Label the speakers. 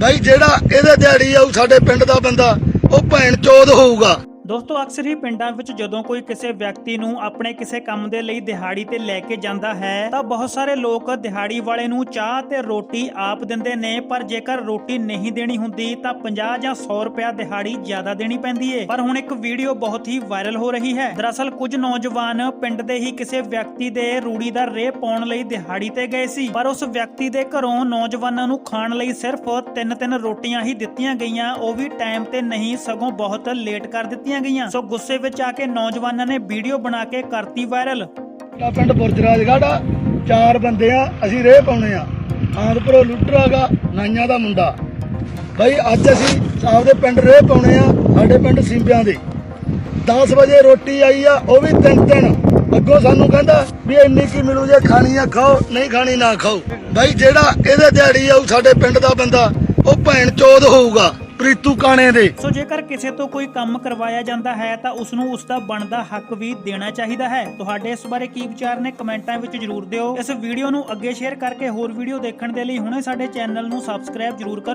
Speaker 1: ਭਾਈ ਜਿਹੜਾ ਇਹਦੇ ਦਿਹਾੜੀ ਆਊ ਸਾਡੇ ਪਿੰਡ ਦਾ ਬੰਦਾ ਉਹ ਭੈਣ ਚੋਦ ਹੋਊਗਾ।
Speaker 2: ਦੋਸਤੋ, ਅਕਸਰ ਹੀ ਪਿੰਡਾਂ ਵਿੱਚ ਜਦੋਂ ਕੋਈ ਕਿਸੇ ਵਿਅਕਤੀ ਨੂੰ ਆਪਣੇ ਕਿਸੇ ਕੰਮ ਦੇ ਲਈ ਦਿਹਾੜੀ ਤੇ ਲੈ ਕੇ ਜਾਂਦਾ ਹੈ, ਤਾਂ ਬਹੁਤ ਸਾਰੇ ਲੋਕ ਦਿਹਾੜੀ ਵਾਲੇ ਨੂੰ ਚਾਹ ਤੇ ਰੋਟੀ ਆਪ ਦਿੰਦੇ ਨੇ, ਪਰ ਜੇਕਰ ਰੋਟੀ ਨਹੀਂ ਦੇਣੀ ਹੁੰਦੀ, ਤਾਂ 50 ਜਾਂ 100 ਰੁਪਇਆ ਦਿਹਾੜੀ ਜ਼ਿਆਦਾ ਦੇਣੀ ਪੈਂਦੀ ਏ। ਪਰ ਹੁਣ ਇੱਕ ਵੀਡੀਓ ਬਹੁਤ ਹੀ ਵਾਇਰਲ ਹੋ ਰਹੀ ਹੈ। ਦਰਅਸਲ, ਕੁਝ ਨੌਜਵਾਨ ਪਿੰਡ ਦੇ ਹੀ ਕਿਸੇ ਵਿਅਕਤੀ ਦੇ ਰੂੜੀ ਦਾ ਰੇਹ ਪਾਉਣ ਲਈ ਦਿਹਾੜੀ ਤੇ ਗਏ ਸੀ। ਪਰ ਉਸ ਵਿਅਕਤੀ ਦੇ ਘਰੋਂ ਨੌਜਵਾਨਾਂ ਨੂੰ ਖਾਣ ਲਈ ਸਿਰਫ ਤਿੰਨ ਤਿੰਨ ਰੋਟੀਆਂ ਹੀ ਦਿੱਤੀਆਂ ਗਈਆਂ। ਉਹ ਵੀ ਟਾਈਮ ਤੇ ਨਹੀਂ, ਸਗੋਂ ਬਹੁਤ ਲੇਟ ਕਰ ਦਿੱਤੀਆਂ ਗਈਆਂ। ਸੋ ਗੁੱਸੇ ਵਿੱਚ ਆ ਕੇ ਨੌਜਵਾਨਾਂ ਨੇ ਵੀਡੀਓ ਬਣਾ ਕੇ ਕਰਤੀ ਵਾਇਰਲ।
Speaker 1: ਸਾਡਾ ਪਿੰਡ ਬੁਰਜਰਾਜਗੜ੍ਹ ਆ ਚਾਰ ਬੰਦੇ ਆ ਅਸੀਂ ਰੇਹ ਪਾਉਣੇ ਆ। ਆਂਦਪੁਰੋਂ ਲੁੱਟਰਾਗਾ ਨਾਈਆਂ ਦਾ ਮੁੰਡਾ। ਭਾਈ ਅੱਜ ਅਸੀਂ ਆਪਦੇ ਪਿੰਡ ਰੇਹ ਪਾਉਣੇ ਆ ਸਾਡੇ ਪਿੰਡ ਸਿੰਬਿਆਂ ਦੇ। 10 ਵਜੇ ਰੋਟੀ ਆਈ ਆ ਉਹ ਵੀ ਤਿੰਨ ਤਿੰਨ। ਅੱਗੋਂ ਸਾਨੂੰ ਕਹਿੰਦਾ ਵੀ ਇੰਨੀ ਕੀ ਮਿਲੂ ਜੇ ਖਾਣੀ ਆ ਖਾਓ ਨਹੀਂ ਖਾਣੀ ਨਾ ਖਾਓ। ਭਾਈ ਜਿਹੜਾ ਇਹਦੇ ਦਿਹਾੜੀ ਆਊ ਸਾਡੇ ਪਿੰਡ ਦਾ ਬੰਦਾ ਉਹ ਭੈਣ ਚੋਦ ਹੋਊਗਾ। ਪ੍ਰੀਤੂ ਕਾਣੇ ਦੇ।
Speaker 2: ਸੋ ਜੇਕਰ ਕਿਸੇ ਤੋਂ ਕੋਈ ਕੰਮ ਕਰਵਾਇਆ ਜਾਂਦਾ ਹੈ, ਤਾਂ ਉਸ ਨੂੰ ਉਸ ਦਾ ਬਣਦਾ ਹੱਕ ਵੀ ਦੇਣਾ ਚਾਹੀਦਾ ਹੈ। ਤੁਹਾਡੇ ਇਸ ਬਾਰੇ ਕੀ ਵਿਚਾਰ ਨੇ ਕਮੈਂਟਾਂ ਵਿੱਚ ਜਰੂਰ ਦਿਓ। ਇਸ ਵੀਡੀਓ ਨੂੰ ਅੱਗੇ ਸ਼ੇਅਰ ਕਰਕੇ ਹੋਰ ਵੀਡੀਓ ਦੇਖਣ ਦੇ ਲਈ ਹੁਣੇ ਸਾਡੇ ਚੈਨਲ ਨੂੰ ਸਬਸਕ੍ਰਾਈਬ ਜਰੂਰ ਕਰੋ।